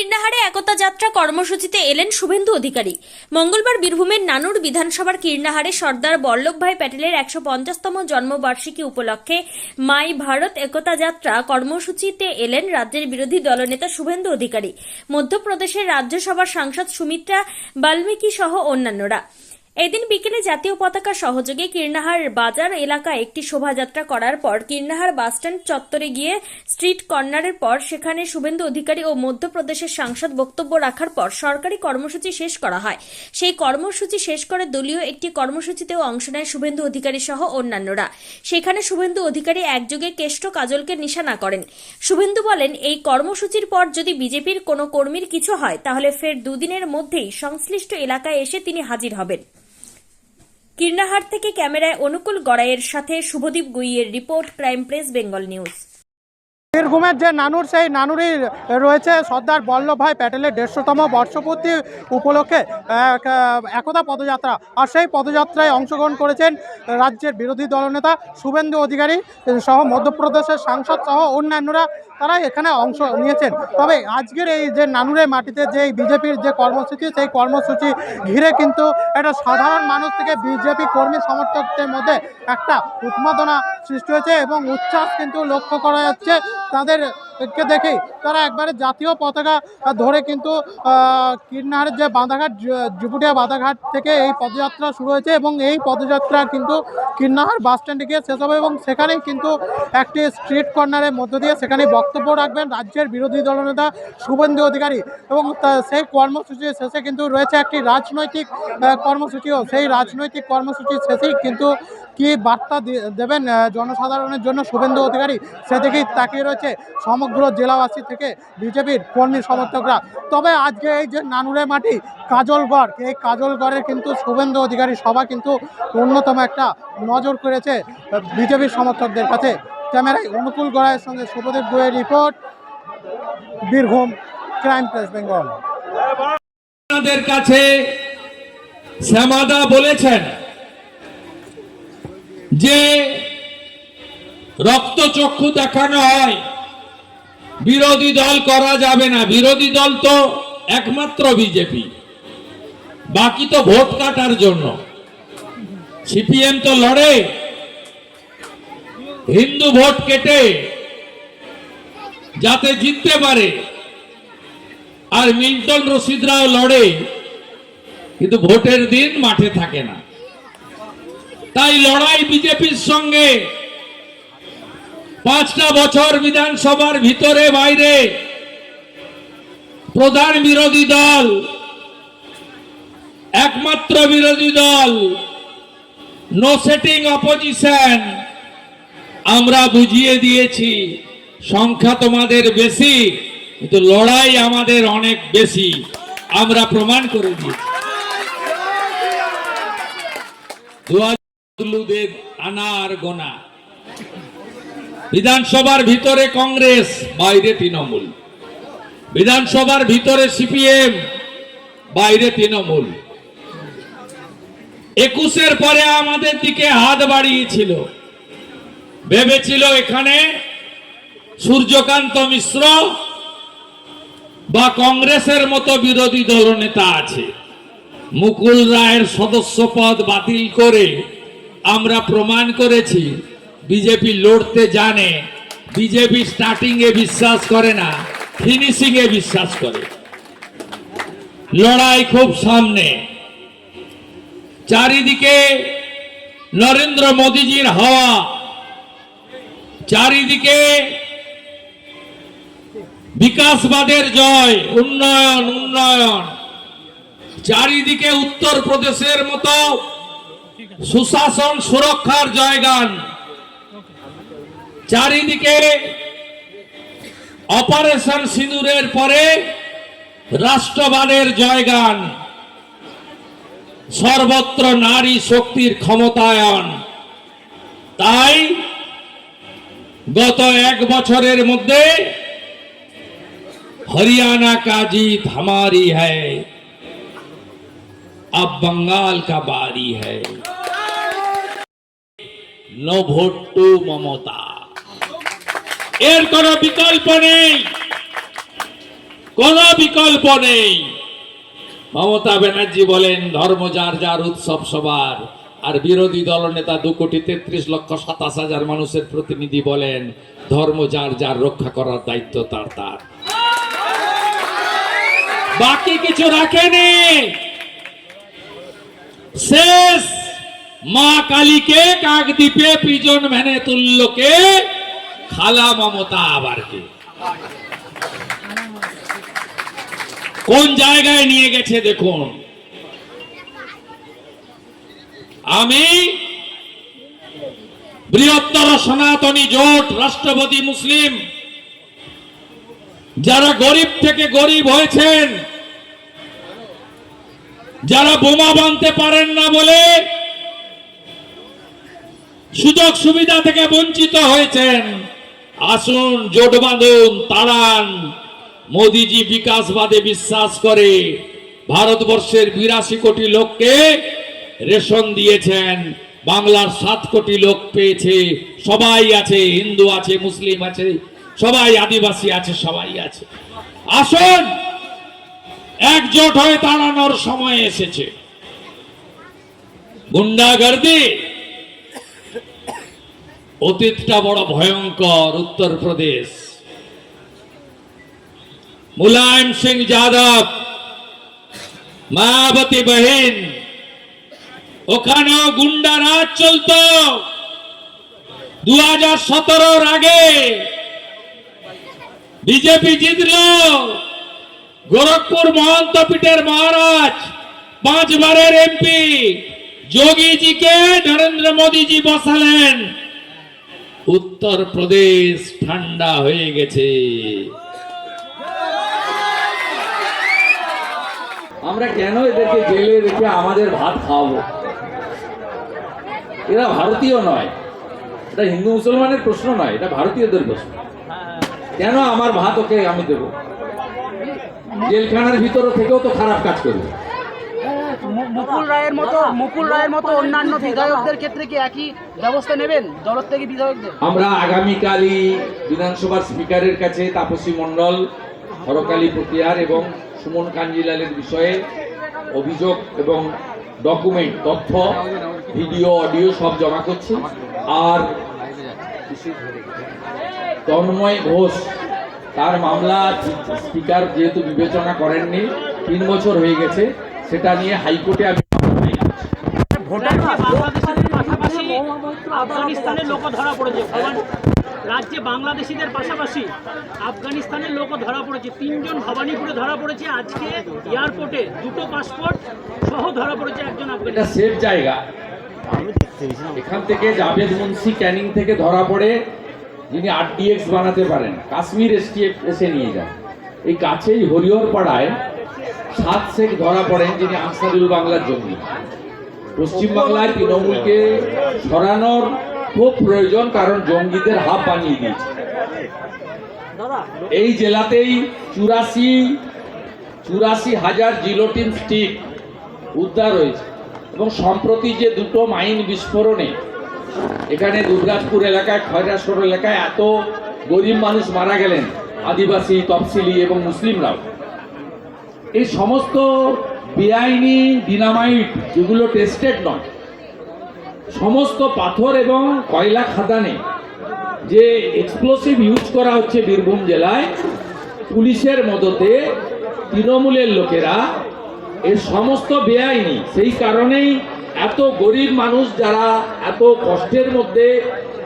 কীর্ণাহারে একতা যাত্রা কর্মসূচিতে এলেন শুভেন্দু অধিকারী। মঙ্গলবার বীরভূমের নানুর বিধানসভার কীর্ণাহারে সর্দার বল্লভভাই প্যাটেলের একশো পঞ্চাশতম জন্মবার্ষিকী উপলক্ষে মাই ভারত একতা যাত্রা কর্মসূচিতে এলেন রাজ্যের বিরোধী দলনেতা শুভেন্দু অধিকারী। মধ্যপ্রদেশের রাজ্যসভার সাংসদ সুমিত্রা বাল্মীকি সহ অন্যান্যরা। এদিন বিকেলে জাতীয় পতাকা সহযোগে কীর্ণাহার বাজার এলাকায় একটি শোভাযাত্রা করার পর কীর্ণাহার বাসস্ট্যান্ড চত্বরে গিয়ে স্ট্রিট কর্নারের পর সেখানে শুভেন্দু অধিকারী ও মধ্যপ্রদেশের সাংসদ বক্তব্য রাখার পর সরকারি কর্মসূচি শেষ করা হয়। সেই কর্মসূচি শেষ করে দলীয় একটি কর্মসূচিতেও অংশ নেয় শুভেন্দু অধিকারী সহ অন্যান্যরা। সেখানে শুভেন্দু অধিকারী একযোগে কেষ্ট কাজলকে নিশানা করেন। শুভেন্দু বলেন, এই কর্মসূচির পর যদি বিজেপির কোনো কর্মীর কিছু হয়, তাহলে ফের দুদিনের মধ্যেই সংশ্লিষ্ট এলাকায় এসে তিনি হাজির হবেন। কীর্ণাহাট থেকে ক্যামেরায় অনুকূল গড়াইয়ের সাথে Subhadip গুইয়ের report, crime press, Bengal news. বীরভূমের যে নানুর, সেই নানুরই রয়েছে সর্দার বল্লভভাই প্যাটেলের দেড়শোতম বর্ষপূর্তি উপলক্ষে একতা পদযাত্রা। আর সেই পদযাত্রায় অংশগ্রহণ করেছেন রাজ্যের বিরোধী দলনেতা শুভেন্দু অধিকারী সহ মধ্যপ্রদেশের সাংসদ সহ অন্যান্যরা। তারা এখানে অংশ নিয়েছেন। তবে আজকের এই যে নানুরে মাটিতে যে বিজেপির যে কর্মসূচি, সেই কর্মসূচি ঘিরে কিন্তু একটা সাধারণ মানুষ থেকে বিজেপি কর্মী সমর্থকদের মধ্যে একটা উন্মাদনা সৃষ্টি হয়েছে এবং উচ্ছ্বাস কিন্তু লক্ষ্য করা যাচ্ছে। তাদেরকে দেখেই তারা একবারে জাতীয় পতাকা ধরে কিন্তু আহ, কিরনাহারের যে বাঁধাঘাট জুপুটিয়া বাঁধাঘাট থেকে এই পদযাত্রা শুরু হয়েছে এবং এই পদযাত্রা কিন্তু কিরনাহার বাস স্ট্যান্ডে গিয়ে শেষ হবে এবং সেখানেই কিন্তু একটি স্ট্রিট কর্নারের মধ্য দিয়ে সেখানে বক্তব্য রাখবেন রাজ্যের বিরোধী দলনেতা শুভেন্দু অধিকারী এবং সেই কর্মসূচির শেষে কিন্তু রয়েছে একটি রাজনৈতিক কর্মসূচিও। সেই রাজনৈতিক কর্মসূচির শেষেই কিন্তু কি বার্তা দেবেন জনসাধারণের জন্য শুভেন্দু অধিকারী? সেদিকেই তাকিয়ে রয়েছে সমগ্র জেলাবাসী থেকে বিজেপির কর্মী সমর্থকরা। তবে আজকে এই যে নানুরে মাটি, কাজলগড়, এই কাজলগড়ের কিন্তু শুভেন্দু অধিকারী সভা কিন্তু অন্যতম একটা নজর করেছে বিজেপির সমর্থকদের কাছে। ক্যামেরায় অনুকূল গড়াইয়ের সঙ্গে Subhadeb গোয়ের report, Birbhum crime press Bengal. আপনাদের কাছে শ্যামাদা বলেছেন যে রক্তচক্ষু দেখানো হয়। বিরোধী দল করা যাবে না। বিরোধী দল তো একমাত্র বিজেপি। বাকি তো ভোট কাটার জন্য। সিপিএম তো লড়ে। হিন্দু ভোট কেটে যাতে জিততে পারে। আর মিল্টন রশিদরাও লড়ে। কিন্তু ভোটের দিন মাঠে থাকে না। তাই লড়াই বিজেপির সঙ্গে পাঁচটা বছর বিধানসভার ভিতরে বাইরে প্রধান বিরোধী দল, একমাত্র বিরোধী দল নো সেটিং অপোজিশন আমরা বুঝিয়ে দিয়েছি, সংখ্যা তোমাদের বেশি, কিন্তু লড়াই আমাদের অনেক বেশি, আমরা প্রমাণ করে দিয়েছি। আনার গোনা। বিধানসভার ভিতরে কংগ্রেস, বাইরে তৃণমূল। বিধানসভার ভিতরে সিপিএম, বাইরে তৃণমূল। একুশের পরে আমাদের দিকে হাত বাড়িয়েছিল। ভেবেছিল এখানে সূর্যকান্ত মিশ্র বা কংগ্রেসের মতো বিরোধী দলনেতা আছে। মুকুল রায়ের সদস্য পদ বাতিল করে আমরা প্রমাণ করেছি বিজেপি লড়তে জানে। বিজেপি স্টার্টিং এ বিশ্বাস করে না ফিনিশিং এ বিশ্বাস করে। লড়াই খুব সামনে। চারিদিকে নরেন্দ্র মোদীজির হাওয়া। চারিদিকে বিকাশবাদের জয়, উন্নয়ন উন্নয়ন। চারিদিকে উত্তর প্রদেশের মতো সুশাসন সুরক্ষার জয়গান। চারিদিকে অপারেশন সিঁদুরের পরে রাষ্ট্রবাদের জয়গান সর্বত্র নারী শক্তির ক্ষমতায়ন তাই গত এক বছরের মধ্যে हरियाणा का जीत हमारी है अब बंगाल का बारी है নো ভোট টু মমতা এর কোনো বিকল্প নেই। কোন বিকল্প নেই। মমতা ব্যানার্জি বলেন, ধর্ম যার যার উৎসব সবার। আর বিরোধী দলনেতা দু কোটি তেত্রিশ লক্ষ সাতাশ হাজার মানুষের প্রতিনিধি বলেন, ধর্ম যার যার রক্ষা করার দায়িত্ব তার তার। বাকি কিছু রাখেনি। শেষ মা কালীকে কাকদ্বীপে পিজন ভ্যানে তুল্যকে খালা মমতা আবারকে। কোন জায়গায় নিয়ে গেছে দেখুন। আমি বৃহত্তর সনাতনী জোট, রাষ্ট্রপতি মুসলিম, যারা গরিব থেকে গরিব হয়েছেন, যারা বোমা বাঁধতে পারেন না বলে সুযোগ সুবিধা থেকে বঞ্চিত হয়েছেন। আসুন জোট বাঁধুন, তাড়ান। মোদিজি বিকাশবাদে বিশ্বাস করে, ভারতবর্ষের বিরাশি কোটি লোককে রেশন দিয়েছেন, বাংলার সাত কোটি লোক পেয়েছে, সবাই আছে, হিন্দু আছে, মুসলিম আছে, সবাই আদিবাসী আছে, সবাই আছে। আসুন, একজোট হয়ে দাঁড়ানোর সময় এসেছে। গুন্ডাগর্দি অতীতটা বড় ভয়ঙ্কর উত্তরপ্রদেশ মুলায়ম সিং যাদব, মায়াবতী বহিন, ওখানেও গুন্ডা রাজ চলতো। দু হাজার সতেরোর আগে বিজেপি জিতল। গোরখপুর মহন্ত পীঠের মহারাজ, পাঁচবারের এমপি, যোগীজিকে নরেন্দ্র মোদীজি বসালেন। উত্তর প্রদেশ ঠান্ডা হয়ে গেছে। আমরা কেন এদেরকে জেলে রেখে আমাদের ভাত খাওয়াবো? এরা ভারতীয় নয়। এটা হিন্দু মুসলমানের প্রশ্ন নয়, এটা ভারতীয়দের প্রশ্ন। কেন আমার ভাত ওকে আমি দেবো? জেলখানার ভিতরে থেকেও তো খারাপ কাজ করবে। মুকুল রায়ের মতো, মুকুল রায়ের মতো অন্যান্য বিধায়কদের ক্ষেত্রে কি একই ব্যবস্থা নেবেন? দলের থেকে বিধায়কদের? আমরা আগামীকালই বিধানসভার স্পিকারের কাছে তাপসী মণ্ডল, হরকালী প্রক্রিয়ার এবং সুমন কাঞ্জিলালের বিষয়ে অভিযোগ এবং ডকুমেন্ট, তথ্য, ভিডিও, অডিও সব জমা করছি। আর তন্ময় ঘোষ, তার মামলা স্পিকার যেহেতু বিবেচনা করেননি, তিন বছর হয়ে গেছে। সেটা নিয়ে হাইকোর্টে আমি আফগানিস্তানের লোক ধরা পড়েছে। ভবানী রাজ্যে বাংলাদেশিদের পাশাপাশি আফগানিস্তানের লোক ধরা পড়েছে। তিনজন ভবানীপুরে ধরা পড়েছে। আজকে এয়ারপোর্টে দুটো পাসপোর্ট সহ ধরা পড়েছে একজন এটা সেফ জায়গা। এখান থেকে জাভেদ মুন্সি ক্যানিং থেকে ধরা পড়ে। যিনি আরডিএক্স বানাতে পারেন কাশ্মীর এসটিএফ এসে নিয়ে যান। এই কাছেই হরিহর পাড়ায় সাত শেখ ধরা পড়েন যিনি আনসারুল বাংলার জঙ্গি। পশ্চিমবাংলায় তৃণমূলকে সরানোর খুব প্রয়োজন, কারণ জঙ্গিদের হাব বানিয়ে দিয়েছে। এই জেলাতেই চুরাশি চুরাশি হাজার জিলোটিন স্টিক উদ্ধার হয়েছে। এবং সম্প্রতি যে দুটো মাইন বিস্ফোরণে এখানে দুর্গাজপুর এলাকায়, খয়রাসর এলাকায় এত গরিব মানুষ মারা গেলেন, আদিবাসী, তফসিলি এবং মুসলিমরাও। এই সমস্ত বেআইনি ডিনামাইট যেগুলো টেস্টেড নয়, সমস্ত পাথর এবং কয়লা খাদানে যে এক্সপ্লোসিভ ইউজ করা হচ্ছে বীরভূম জেলায়, পুলিশের মদতে তৃণমূলের লোকেরা এর সমস্ত বেআইনি। সেই কারণেই এত গরিব মানুষ যারা এত কষ্টের মধ্যে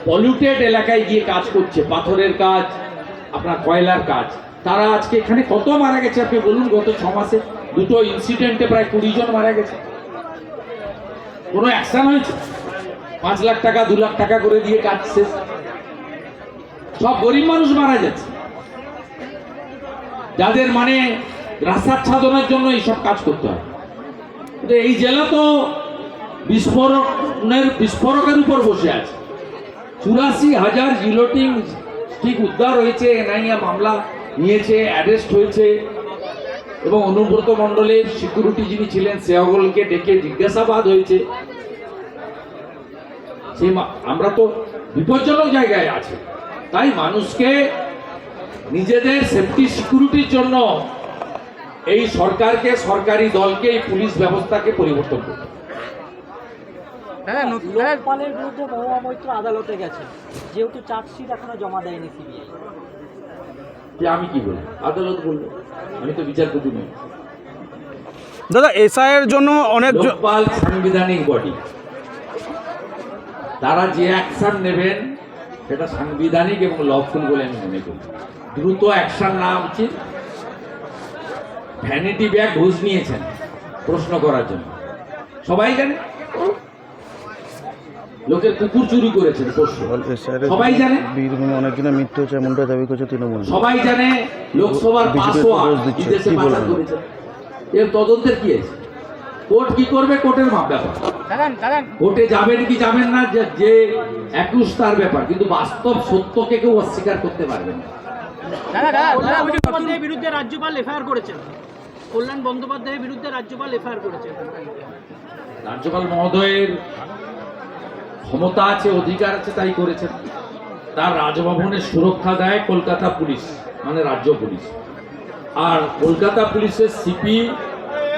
পলিউটেড এলাকায় গিয়ে কাজ করছে, পাথরের কাজ, আপনার কয়লার কাজ। তারা আজকে এখানে কত মারা গেছে? আপনি বলুন, গত ছ মাসে দুটো ইনসিডেন্টে প্রায় কুড়ি জন মারা গেছে। কোনো অ্যাকশন হয়েছে? পাঁচ লাখ টাকা, দু লাখ টাকা করে দিয়ে কাজ শেষ। সব গরিব মানুষ মারা যাচ্ছে। যাদের মানে রাসাচ্ছাদনের জন্য এইসব কাজ করতে হয়। এই জেলা তো বিস্ফোরণের বিস্ফোরকের উপর বসে আছে। চুরাশি হাজার জিলোটিং ঠিক উদ্ধার হয়েছে, এনআইএ মামলা নিয়েছে অ্যারেস্ট হয়েছে এবং অনুব্রত মণ্ডলের সিকিউরিটি যিনি ছিলেন সেহগলকে ডেকে জিজ্ঞাসাবাদ হয়েছে। সেই মা- আমরা তো বিপজ্জনক জায়গায় আছি। তাই মানুষকে নিজেদের সেফটি সিকিউরিটির জন্য এই সরকারকে সরকারি দলকে এই পুলিশ ব্যবস্থাকে পরিবর্তন করতে। দাদা লোকপালের বিরুদ্ধে মহুয়া মৈত্র আদালতে গেছে যেহেতু চার্জশিট এখনও জমা দেয়নি সিবিআই। যে আমি কি বলব? আদালত বলব। আমি তো বিচারপতি নই। দাদা এসআইয়ের জন্য অনেক লোকপাল সাংবিধানিক বডি তারা যে অ্যাকশন নেবেন সেটা সাংবিধানিক এবং লফুল বলে আমি মনে করি। দ্রুত অ্যাকশন নেওয়া উচিত। ভ্যানিটি ব্যাগ ঘুষ নিয়েছেন প্রশ্ন করার জন্য। সবাই জানে? লোকের কুকুর চুরি করেছেন পরশু সবাই জানে? বীরভূমে অনেকজনের মৃত্যু হচ্ছে এমনটা দাবি করছে তৃণমূল। সবাই জানে লোকসভার। বিদেশে পাচার করেছে। এর তদন্তের কি আছে? কোর্ট কি করবে? কোর্টের মাপ ব্যাপার। কোর্টে যাবেন কি যাবেন না যে একুশ তার ব্যাপার কিন্তু বাস্তব সত্যকে কেউ অস্বীকার করতে পারবে না। বিরুদ্ধে রাজ্যপাল এফআইআর করেছেন। কল্যাণ বন্দ্যোপাধ্যায়ের বিরুদ্ধে রাজ্যপাল এফআইআর করেছেন। রাজ্যপাল মহোদয়ের ক্ষমতা আছে, অধিকার আছে, তাই করেছেন। তার রাজভবনের সুরক্ষা দেয় কলকাতা পুলিশ মানে রাজ্য পুলিশ। আর কলকাতা পুলিশের সিপি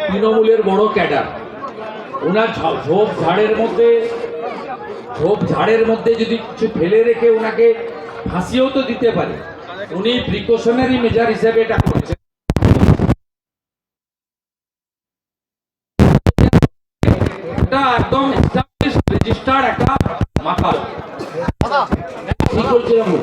তৃণমূলের বড় ক্যাডার। ওনার ঝোপ ঝাড়ের মধ্যে, ঝোপ ঝাড়ের মধ্যে যদি কিছু ফেলে রেখে ওনাকে ফাঁসিয়েও তো দিতে পারে। উনি প্রিকশনারি মেজার হিসেবে এটা করেছেন। একদম রেজিস্টার্ড একটা মাতাল কি বলছে রাহুল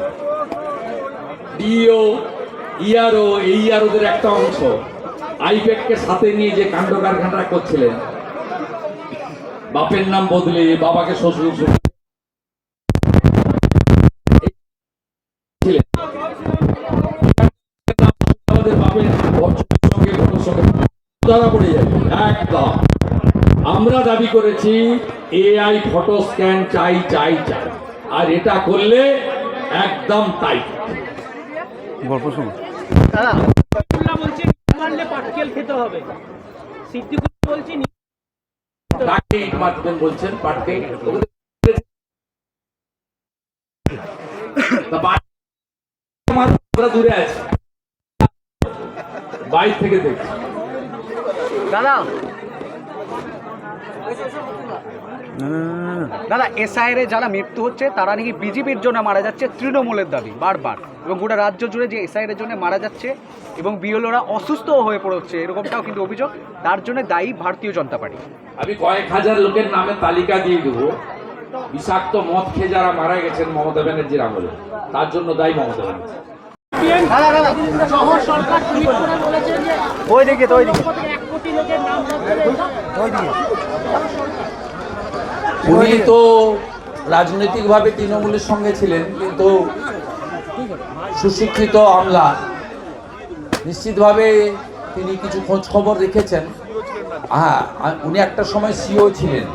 ডিও ইআরও এই ইআরওদের একটা অংশ। আইপ্যাককে সাথে নিয়ে যে কাণ্ড কারখানা করছিলেন, বাপের নাম বদলে বাবাকে শ্বশুর ধরা একদম। আমরা দাবি করেছি, এআই, ফটো স্ক্যান, চাই চাই চাই। আর এটা করলে একদম তাই। গল্প আব্দুল্লাহ বলছে পাটকেল খেতে হবে। সিদ্দিকুল বলছে বলছেন পাটকে দূরে আছি। বাইর থেকে দেখছি। দাদা। দাদা এসআইআর যারা মৃত্যু হচ্ছে তারা নাকি বিজেপির জন্য মারা যাচ্ছে তৃণমূলের দাবি বারবার। এবং গোটা রাজ্য জুড়ে যে এসআইআর জন্য মারা যাচ্ছে এবং বিএলওরা অসুস্থ হয়ে পড়ছে এরকমটাও কিন্তু অভিযোগ। তার জন্য দায়ী ভারতীয় জনতা পার্টি। আমি কয়েক হাজার লোকের নামে তালিকা দিয়ে দেবো। বিষাক্ত মদ খেয়ে যারা মারা গেছেন মমতা ব্যানার্জির আমলে তার জন্য দায়ী মমতা ব্যানার্জি। সরকার বলেছে যে ওই দিকে তো ওই দিকে এক কোটি লোকের নাম উনি তো রাজনৈতিকভাবে তৃণমূলের সঙ্গে ছিলেন কিন্তু সুশিক্ষিত আমলা। নিশ্চিতভাবে তিনি কিছু খোঁজ খবর রেখেছেন। হ্যাঁ উনি একটা সময় সিও ছিলেন।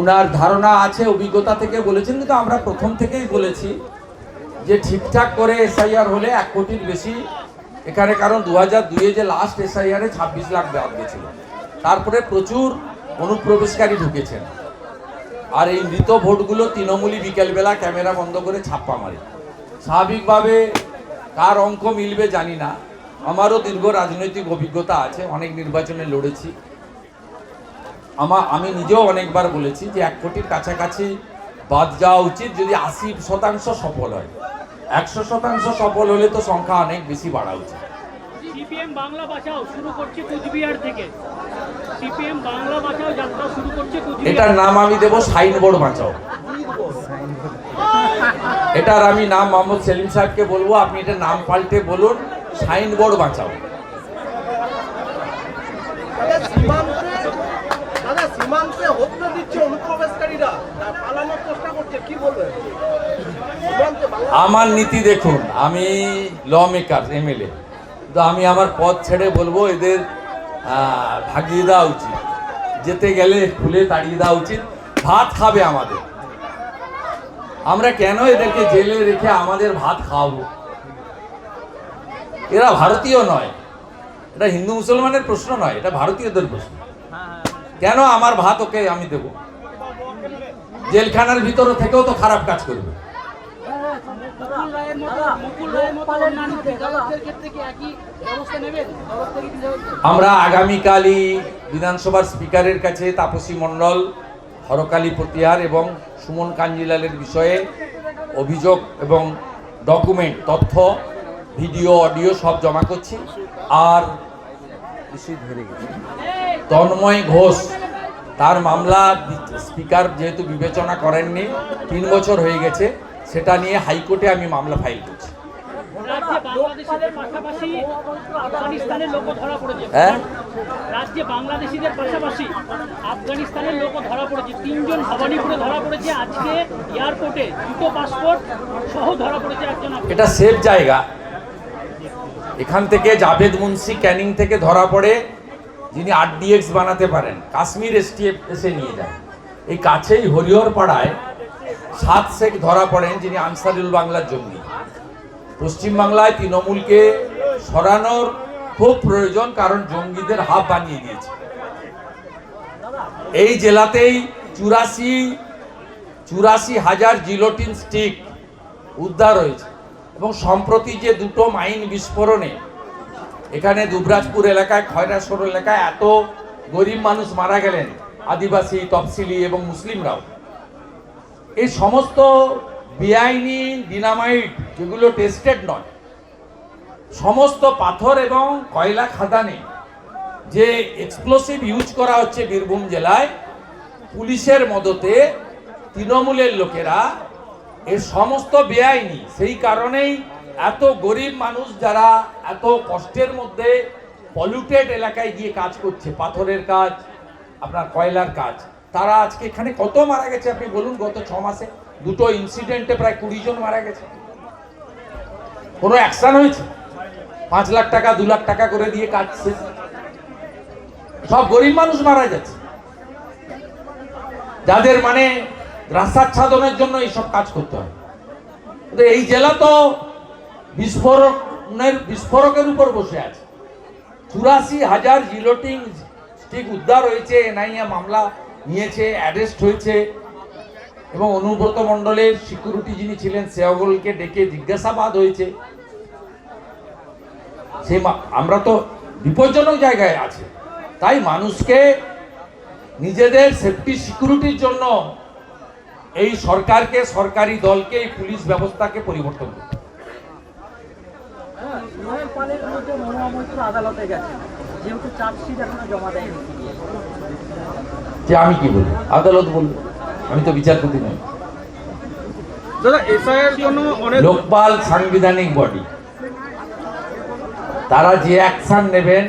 উনার ধারণা আছে অভিজ্ঞতা থেকে বলেছেন কিন্তু আমরা প্রথম থেকেই বলেছি যে ঠিকঠাক করে এসআইআর হলে এক কোটির বেশি এখানে কারণ দু হাজার দুয়ে যে লাস্ট এসআইআরে ছাব্বিশ লাখ বাদ গেছিল। তারপরে প্রচুর অনুপ্রবেশকারী ঢুকেছেন। আর এই মৃত ভোটগুলো তৃণমূলী বিকেলবেলা ক্যামেরা বন্ধ করে ছাপ্পা মারে। স্বাভাবিকভাবে কার অঙ্ক মিলবে জানি না। আমারও দীর্ঘ রাজনৈতিক অভিজ্ঞতা আছে, অনেক নির্বাচনে লড়েছি। আমার আমি নিজেও অনেকবার বলেছি যে এক কোটির কাছাকাছি বাদ যাওয়া উচিত যদি আশি শতাংশ সফল হয়। একশো শতাংশ সফল হলে তো সংখ্যা অনেক বেশি বাড়া উচিত। এটার নাম আমি দেবো সাইনবোর্ড বাঁচাও। এটার আমি নাম মোহাম্মদ সেলিম সাহেবকে বলব আপনি এটা নাম পাল্টে বলুন সাইনবোর্ড বাঁচাও। সীমান্তে হত্যা দিচ্ছে অনুপ্রবেশকারীরা। পালানোর চেষ্টা করছে কি বলবেন? আমার নীতি দেখুন আমি ল মেকার এমএলএ তো আমি আমার পথ ছেড়ে বলব এদের ভাগিয়ে দেওয়া উচিত। যেতে গেলে খুলে তাড়িয়ে দেওয়া উচিত। ভাত খাবে আমাদের। আমরা কেন এদেরকে জেলে রেখে আমাদের ভাত খাওয়াবো? এরা ভারতীয় নয়। এটা হিন্দু মুসলমানের প্রশ্ন নয়, এটা ভারতীয়দের প্রশ্ন। কেন আমার ভাত ওকে আমি দেব? জেলখানার ভিতরে থেকেও তো খারাপ কাজ করবে। রায়ের মতো, মুকুল রায়ের মতো অন্যান্য বিধায়কদের ক্ষেত্রে কি একই ব্যবস্থা নেবেন? আমরা আগামীকালই বিধানসভার স্পিকারের কাছে তাপসী মণ্ডল, হরকালী প্রতিহার এবং সুমন কাঞ্জিলালের বিষয়ে অভিযোগ এবং ডকুমেন্ট, তথ্য, ভিডিও, অডিও সব জমা করছি। আর তন্ময় ঘোষ, তার মামলা স্পিকার যেহেতু বিবেচনা করেননি, তিন বছর হয়ে গেছে। সেটা নিয়ে হাইকোর্টে আমি মামলা ফাইল করছি। রাজ্যে বাংলাদেশিদের পাশাপাশি আফগানিস্তানের লোক ধরা পড়েছে। হ্যাঁ? ধরা পড়েছে। তিনজন ভবানীপুরে ধরা পড়েছে। আজকে এয়ারপোর্টে দুটো পাসপোর্ট সহ ধরা পড়েছে একজন এটা সেফ জায়গা। এখান থেকে জাভেদ মুন্সি ক্যানিং থেকে ধরা পড়ে যিনি আরডিএক্স বানাতে পারেন। কাশ্মীর এসটিএফ এসে নিয়ে যায়। এই কাছেই হরিহর পাড়ায় সাত শেখ ধরা পড়েন যিনি আনসারুল বাংলার জঙ্গি। পশ্চিমবাংলায় তৃণমূলকে সরানোর খুব প্রয়োজন, কারণ জঙ্গিদের হাব বানিয়ে দিয়েছে। এই জেলাতেই চুরাশি চুরাশি হাজার জিলোটিন স্টিক উদ্ধার হয়েছে এবং সম্প্রতি যে দুটো মাইন বিস্ফোরণে এখানে দুবরাজপুর এলাকায়, খয়রাসোর এলাকায় এত গরিব মানুষ মারা গেলেন আদিবাসী, তফসিলি এবং মুসলিমরাও। এই সমস্ত বেআইনি ডিনামাইট যেগুলো টেস্টেড নয়, সমস্ত পাথর এবং কয়লা খাদানে যে এক্সপ্লোসিভ ইউজ করা হচ্ছে বীরভূম জেলায়, পুলিশের মদতে তৃণমূলের লোকেরা এর সমস্ত বেআইনি। সেই কারণেই এত গরিব মানুষ যারা এত কষ্টের মধ্যে পলিউটেড এলাকায় গিয়ে কাজ করছে, পাথরের কাজ, আপনার কয়লার কাজ। তারা আজকে এখানে কত মারা গেছে? আপনি বলুন, গত ছ মাসে দুটো ইনসিডেন্টে প্রায় কুড়ি জন মারা গেছে। কোনো অ্যাকশন হয়েছে? পাঁচ লাখ টাকা, দু লাখ টাকা করে দিয়ে কাজ সব গরিব মানুষ মারা যাচ্ছে। যাদের মানে রাস্তাচ্ছাদনের জন্য এইসব কাজ করতে হয়। এই জেলা তো বিস্ফোরণের, বিস্ফোরকের উপর বসে আছে। চুরাশি হাজার জিলোটিং স্টিক উদ্ধার হয়েছে, এনআইএ মামলা নিয়েছে অ্যারেস্ট হয়েছে। এবং অনুব্রত মণ্ডলের সিকিউরিটি যিনি ছিলেন সেওগলকে ডেকে জিজ্ঞাসাবাদ হয়েছে। মা- আমরা তো বিপজ্জনক জায়গায় আছে। তাই মানুষকে নিজেদের সেফটি সিকিউরিটির জন্য এই সরকারকে, সরকারি দলকে এই পুলিশ ব্যবস্থাকে পরিবর্তন করতে মনোয়া আদালতে যেহেতু চার্জশিট এখনও জমা দেয়নি। যে আমি কি বলব আদালত বলব। আমি তো বিচারপতি নই। লোকপাল সাংবিধানিক বডি। তারা যে অ্যাকশন নেবেন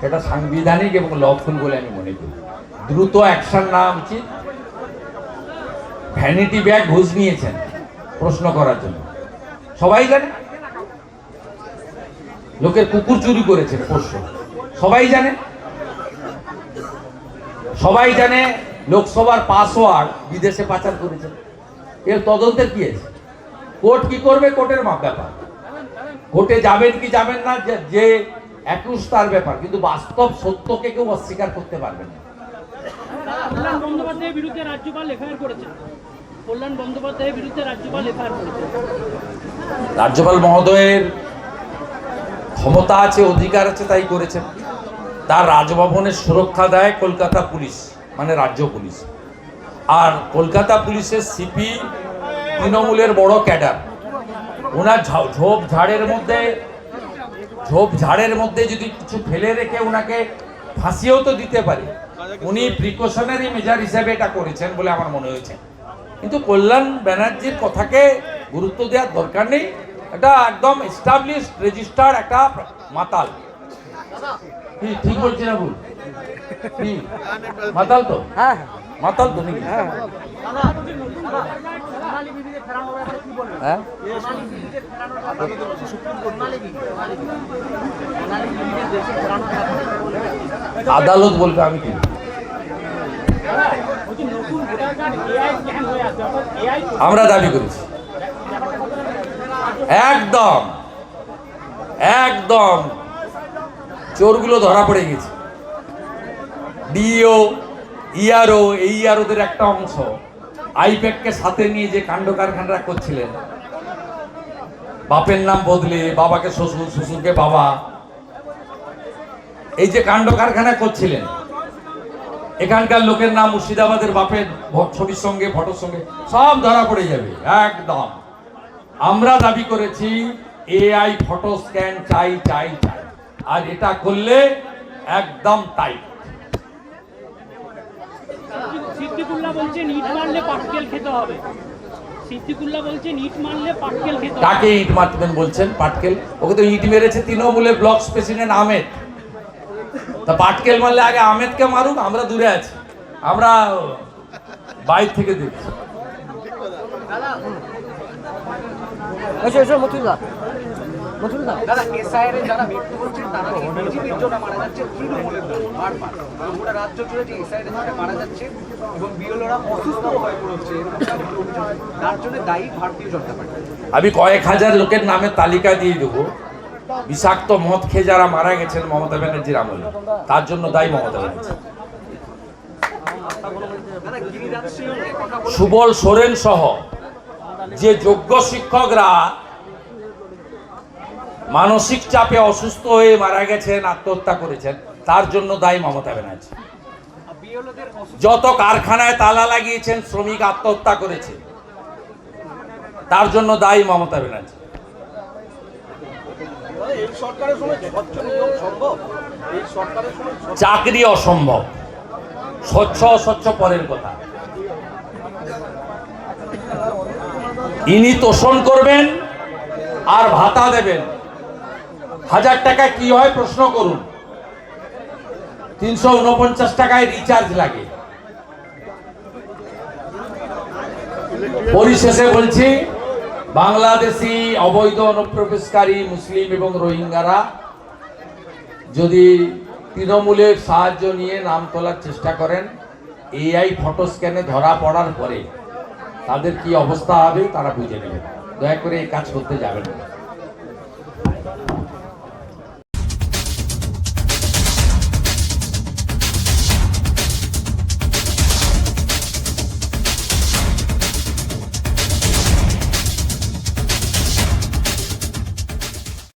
সেটা সাংবিধানিক এবং লফুল বলে আমি মনে করি। দ্রুত অ্যাকশন নেওয়া উচিত। ভ্যানিটি ব্যাগ ঘুষ নিয়েছেন প্রশ্ন করার জন্য। সবাই জানে? লোকের কুকুর চুরি করেছেন পরশু সবাই জানে? সবাই জানে লোকসভার পাসওয়ার্ড বিদেশে পাচার করেছে। এর তদন্তের কি আছে? কোর্ট কি করবে? কোর্টের ব্যাপার। কোর্টে যাবেন কি যাবেন না যে- একুশ তার ব্যাপার। কিন্তু বাস্তব সত্যকে কেউ অস্বীকার করতে পারবে না। বিরুদ্ধে রাজ্যপাল এফআইআর করেছেন কল্যাণ বন্দ্যোপাধ্যায়ের বিরুদ্ধে রাজ্যপাল এফআইআর করেছেন রাজ্যপাল মহোদয়ের ক্ষমতা আছে অধিকার আছে তাই করেছেন। তার রাজভবনের সুরক্ষা দেয় কলকাতা পুলিশ মানে রাজ্য পুলিশ। আর কলকাতা পুলিশের সিপি তৃণমূলের বড় ক্যাডার। ওনার ঝোপ ঝাড়ের মধ্যে, ঝোপ ঝাড়ের মধ্যে যদি কিছু ফেলে রেখে ওনাকে ফাঁসিয়েও তো দিতে পারে। উনি প্রিকশনারি মেজার হিসেবে এটা করেছেন বলে আমার মনে হয়েছে। কিন্তু কল্যাণ ব্যানার্জির কথাকে গুরুত্ব দেওয়ার দরকার নেই। এটা একদম এস্টাবলিশ রেজিস্টার একটা মাতাল। কি ঠিক বলছি না ভুল? কি? মাতাল তো? হ্যাঁ। মাতাল তো নাকি? হ্যাঁ। আদালত বলবে আমি কি? আমরা দাবি করেছি। একদম। একদম। চোরগুলো ধরা পড়ে গেছে। ডিও, ইআরও, এই ইআরওদের একটা অংশ। আইপ্যাককে সাথে নিয়ে যে কাণ্ড কারখানারা করছিলেন, বাপের নাম বদলে, বাবাকে শ্বশুর, শ্বশুরকে বাবা। এই যে কাণ্ড কারখানা করছিলেন, এখানকার লোকের নাম মুর্শিদাবাদের বাপের ছবির সঙ্গে, ফটোর সঙ্গে, সব ধরা পড়ে যাবে, একদম। আমরা দাবি করেছি, এআই ফটো স্ক্যান চাই চাই চাই। আর এটা করলে একদম টাইট সিদ্দিকুল্লাহ বলছে ইট মারলে পাটকেল খেতে হবে। সিদ্দিকুল্লাহ বলছে ইট মারলে পাটকেল খেতে কাকে ইট মারতেন বলছেন? পাটকেল? ওকে তো ইট মেরেছে তৃণমূলের ব্লক প্রেসিডেন্ট আহমেদ। তা পাটকেল মারলে আগে আহমেদকে মারুক আমরা দূরে আছি। আমরা বাইর থেকে দেখছি। দাদা এসআইআর যারা মৃত্যু হচ্ছেন তারা বিজেপির জন্য মারা যাচ্ছে তৃণমূলের বারবার। গোটা রাজ্য জুড়ে যে এসআইআর জন্য মারা যাচ্ছে এবং বিএলওরা অসুস্থ হয়ে পড়ছে এরকমটা কিন্তু অভিযোগ। তার জন্য দায়ী ভারতীয় জনতা পার্টি। আমি কয়েক হাজার লোকের নামে তালিকা দিয়ে দেবো। বিষাক্ত মদ খেয়ে যারা মারা গেছেন মমতা ব্যানার্জির আমলে তার জন্য দায়ী মমতা ব্যানার্জি। সুবল সোরেন সহ যে যোগ্য শিক্ষকরা মানসিক চাপে অসুস্থ হয়ে মারা গেছেন, আত্মহত্যা করেছেন, তার জন্য দায়ী মমতা ব্যানার্জি। যত কারখানায় তালা লাগিয়েছেন, শ্রমিক আত্মহত্যা করেছে, তার জন্য দায়ী মমতা ব্যানার্জি। চাকরি অসম্ভব, স্বচ্ছ অস্বচ্ছ পরের কথা। ইনি তোষণ করবেন আর ভাতা দেবেন। হাজার টাকা কি হয় প্রশ্ন করুন। তিনশো উনপঞ্চাশ টাকায় রিচার্জ লাগে। পরিশেষে বলছি, বাংলাদেশি অবৈধ অনুপ্রবেশকারী, মুসলিম এবং রোহিঙ্গারা যদি তৃণমূলের সাহায্য নিয়ে নাম তোলার চেষ্টা করেন এআই ফটো স্ক্যানে ধরা পড়ার পরে তাদের কি অবস্থা হবে তারা বুঝে নেবেন। দয়া করে এই কাজ করতে যাবেন না।